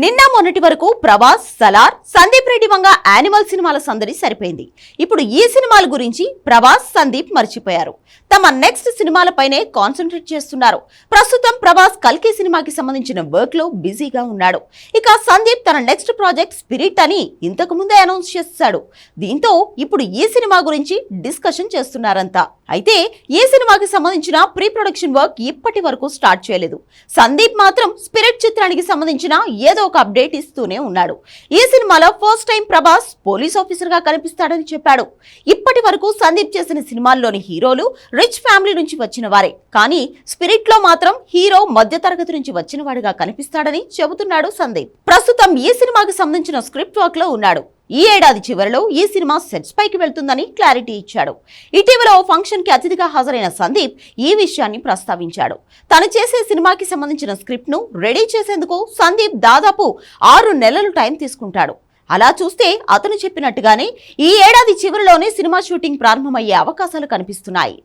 నిన్న మొన్నటి వరకు ప్రభాస్ సలార్ సందీప్ రెడ్డి వంగ యానిమల్ సినిమాల సందడి సరిపోయింది. ఇప్పుడు ఈ సినిమాల గురించి ప్రభాస్ సందీప్ మర్చిపోయారు. తమ నెక్స్ట్ సినిమాలపైనే కాన్సన్ట్రేట్ చేస్తున్నారు. ప్రస్తుతం ప్రభాస్ కల్కి సినిమాకి సంబంధించిన వర్క్లో బిజీగా ఉన్నాడు. ఇక సందీప్ తన నెక్స్ట్ ప్రాజెక్ట్ స్పిరిట్ అని ఇంతకు ముందే అనౌన్స్ చేశాడు దీంతో ఇప్పుడు ఈ సినిమా గురించి డిస్కషన్ చేస్తున్నారంతా అయితే ఈ సినిమాకి సంబంధించిన ప్రీ ప్రొడక్షన్ వర్క్ ఇప్పటి వరకు స్టార్ట్ చేయలేదు. సందీప్ మాత్రం స్పిరిట్ చిత్రానికి సంబంధించిన ఏదో ఒక అప్డేట్ ఇస్తూనే ఉన్నాడు. ఈ సినిమాలో ఫస్ట్ టైం ప్రభాస్ పోలీస్ ఆఫీసర్గా కనిపిస్తాడని చెప్పాడు. ఇప్పటి వరకు సందీప్ చేసిన సినిమాల్లోని హీరోలు రిచ్ ఫ్యామిలీ నుంచి వచ్చిన వారే. కానీ స్పిరిట్లో మాత్రం హీరో మధ్య తరగతి నుంచి వచ్చిన వాడిగా కనిపిస్తాడని చెబుతున్నాడు సందీప్. ప్రస్తుతం ఈ సినిమాకి సంబంధించిన స్క్రిప్ట్ వర్క్లో ఉన్నాడు. ఈ ఏడాది చివరిలో ఈ సినిమా సెట్స్ పైకి వెళ్తుందని క్లారిటీ ఇచ్చాడు. ఇటీవల ఓ ఫంక్షన్కి అతిథిగా హాజరైన సందీప్ ఈ విషయాన్ని ప్రస్తావించాడు. తను చేసే సినిమాకి సంబంధించిన స్క్రిప్ట్ను రెడీ చేసేందుకు సందీప్ దాదాపు ఆరు నెలలు టైం తీసుకుంటాడు. అలా చూస్తే అతను చెప్పినట్టుగానే ఈ ఏడాది చివరిలోనే సినిమా షూటింగ్ ప్రారంభమయ్యే అవకాశాలు కనిపిస్తున్నాయి.